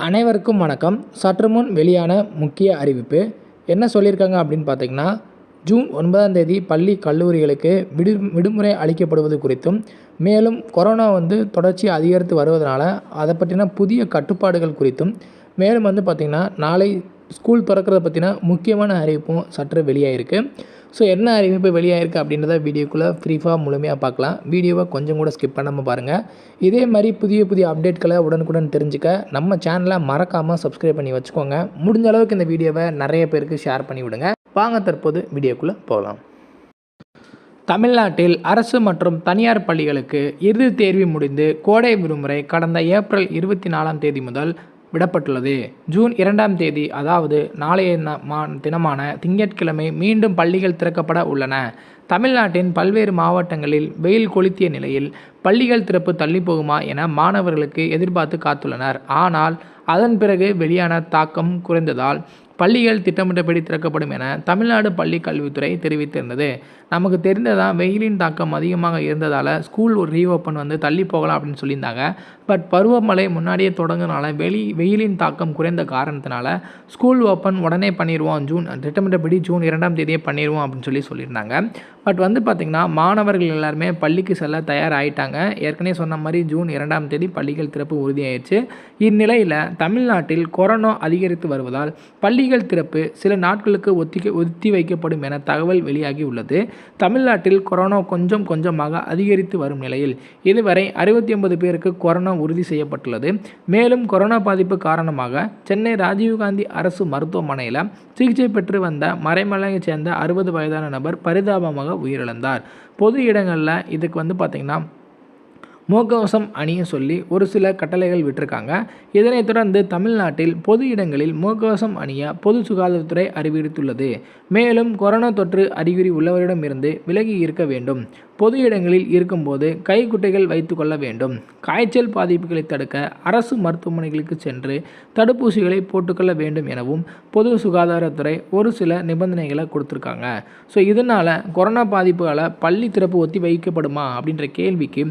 அனைவருக்கும் வணக்கம். சற்று முன் வெளியான முக்கிய அறிவிப்பு. என்ன சொல்லியிருக்காங்க அப்படின்னு பார்த்தீங்கன்னா ஜூன் ஒன்பதாம் தேதி பள்ளி கல்லூரிகளுக்கு விடு விடுமுறை அளிக்கப்படுவது குறித்தும் மேலும் கொரோனா வந்து தொடர்ச்சி அதிகரித்து வருவதனால அதை பற்றின புதிய கட்டுப்பாடுகள் குறித்தும் மேலும் வந்து பார்த்திங்கன்னா நாளை ஸ்கூல் திறக்கிறத பற்றின முக்கியமான அறிவிப்பும் சற்று வெளியாகிருக்கு ஸோ என்ன அறிவிப்பு வெளியாயிருக்கு அப்படின்றத வீடியோக்குள்ளே ஃப்ரீஃபாக முழுமையாக பார்க்கலாம். வீடியோவை கொஞ்சம் கூட ஸ்கிப் பண்ணாமல் பாருங்கள் இதே மாதிரி புதிய புதிய அப்டேட்களை உடனுக்குடன் தெரிஞ்சுக்க நம்ம சேனலை மறக்காமல் சப்ஸ்கிரைப் பண்ணி வச்சுக்கோங்க. முடிஞ்ச அளவுக்கு இந்த வீடியோவை நிறைய பேருக்கு ஷேர் பண்ணி விடுங்க. வாங்க தற்போது வீடியோக்குள்ளே போகலாம். தமிழ்நாட்டில் அரசு மற்றும் தனியார் பள்ளிகளுக்கு இறுதித் தேர்வு முடிந்து கோடை விடுமுறை கடந்த ஏப்ரல் இருபத்தி நாலாம் தேதி முதல் விடப்பட்டுள்ளது. ஜூன் இரண்டாம் தேதி அதாவது நாளைய மா- தினமான திங்கட்கிழமை மீண்டும் பள்ளிகள் திறக்கப்பட உள்ளன. தமிழ்நாட்டின் பல்வேறு மாவட்டங்களில் வெயில் கொளுத்திய நிலையில் பள்ளிகள் திறப்பு தள்ளி போகுமா என மாணவர்களுக்கு எதிர்பார்த்து காத்துள்ளனர். ஆனால் அதன் பிறகு வெளியான தாக்கம் குறைந்ததால் பள்ளிகள் திட்டமிட்டபடி திறக்கப்படும் என தமிழ்நாடு பள்ளி கல்வித்துறை தெரிவித்திருந்தது. நமக்கு தெரிந்ததான் வெயிலின் தாக்கம் அதிகமாக இருந்ததால் ஸ்கூல் ஒரு ரீஓப்பன் வந்து தள்ளி போகலாம் அப்படின்னு சொல்லியிருந்தாங்க. பட் பருவமழை முன்னாடியே தொடங்குனால வெளி வெயிலின் தாக்கம் குறைந்த காரணத்தினால ஸ்கூல் ஓப்பன் உடனே பண்ணிடுவோம் ஜூன் திட்டமிட்டபடி ஜூன் இரண்டாம் தேதியே பண்ணிடுவோம் அப்படின்னு சொல்லி சொல்லியிருந்தாங்க. பட் வந்து பார்த்திங்கன்னா மாணவர்கள் எல்லாருமே பள்ளிக்கு செல்ல தயாராகிட்டாங்க ஏற்கனவே சொன்ன மாதிரி ஜூன் இரண்டாம் தேதி பள்ளிகள் திறப்பு உறுதியாயிடுச்சு இந்நிலையில் தமிழ்நாட்டில் கொரோனா அதிகரித்து வருவதால் பள்ளிகள் திறப்பு சில நாட்களுக்கு ஒத்திக்க ஒத்தி வைக்கப்படும் என தகவல் வெளியாகி உள்ளது. தமிழ்நாட்டில் கொரோனா கொஞ்சம் கொஞ்சமாக அதிகரித்து வரும் நிலையில் இதுவரை அறுபத்தி ஒன்பது பேருக்கு கொரோனா உறுதி செய்யப்பட்டுள்ளது. மேலும் கொரோனா பாதிப்பு காரணமாக சென்னை ராஜீவ்காந்தி அரசு மருத்துவமனையில் சிகிச்சை பெற்று வந்த மறைமலையைச் சேர்ந்த அறுபது வயதான நபர் பரிதாபமாக உயிரிழந்தார். பொது இடங்களில் இதுக்கு வந்து பார்த்திங்கன்னா முகக்கவசம் அணிய சொல்லி ஒரு சில கட்டளைகள் விட்டிருக்காங்க. இதனைத் தொடர்ந்து தமிழ்நாட்டில் பொது இடங்களில் முகக்கவசம் அணிய பொது சுகாதாரத்துறை அறிவித்துள்ளது மேலும் கொரோனா தொற்று அறிகுறி உள்ளவரிடமிருந்து விலகி இருக்க வேண்டும். பொது இடங்களில் இருக்கும்போது கைக்குட்டைகள் வைத்து கொள்ள வேண்டும். காய்ச்சல் பாதிப்புகளை தடுக்க அரசு மருத்துவமனைகளுக்கு சென்று தடுப்பூசிகளை போட்டுக்கொள்ள வேண்டும் எனவும் பொது சுகாதாரத்துறை ஒரு சில நிபந்தனைகளை கொடுத்துருக்காங்க. ஸோ இதனால் கொரோனா பாதிப்புகளை பள்ளி திறப்பு ஒத்தி வைக்கப்படுமா அப்படின்ற கேள்விக்கு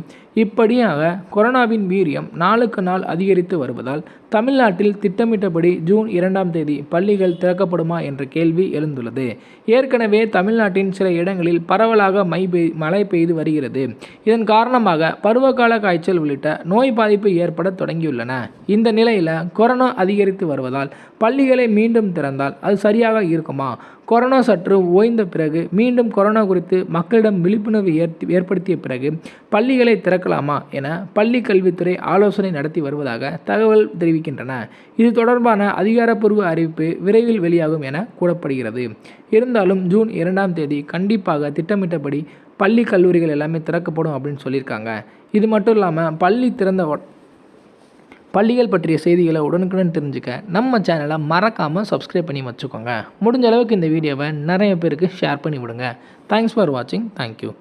இப்படியாக கொரோனாவின் வீரியம் நாளுக்கு நாள் அதிகரித்து வருவதால் தமிழ்நாட்டில் திட்டமிட்டபடி ஜூன் இரண்டாம் தேதி பள்ளிகள் திறக்கப்படுமா என்ற கேள்வி எழுந்துள்ளது. ஏற்கனவே தமிழ்நாட்டின் சில இடங்களில் பரவலாக மை பெய் மழை பெய்து பெய்து வருகிறது. இதன் காரணமாக பருவகால காய்ச்சல் உள்ளிட்ட நோய் பாதிப்பு ஏற்பட தொடங்கியுள்ளன. இந்த நிலையில் கொரோனா அதிகரித்து வருவதால் பள்ளிகளை மீண்டும் திறந்தால் அது சரியாக இருக்குமா? கொரோனா சற்று ஓய்ந்த பிறகு மீண்டும் கொரோனா குறித்து மக்களிடம் விழிப்புணர்வு ஏற்படுத்திய பிறகு பள்ளிகளை திறக்கலாமா என பள்ளி கல்வித்துறை ஆலோசனை நடத்தி வருவதாக தகவல் தெரிவிக்கின்றன. இது தொடர்பான அதிகாரப்பூர்வ அறிவிப்பு விரைவில் வெளியாகும் என கூறப்படுகிறது. இருந்தாலும் ஜூன் இரண்டாம் தேதி கண்டிப்பாக திட்டமிட்டபடி பள்ளி கல்லூரிகள் எல்லாமே திறக்கப்படும் அப்படின்னு சொல்லியிருக்காங்க. இது மட்டும் இல்லாமல் பள்ளி திறந்த பள்ளிகள் பற்றிய செய்திகளை உடனுக்குடன் தெரிஞ்சுக்க நம்ம சேனலை மறக்காமல் சப்ஸ்கிரைப் பண்ணி வச்சுக்கோங்க. முடிஞ்ச அளவுக்கு இந்த வீடியோவை நிறைய பேருக்கு ஷேர் பண்ணி விடுங்க தேங்க்ஸ் ஃபார் வாட்சிங் தேங்க்யூ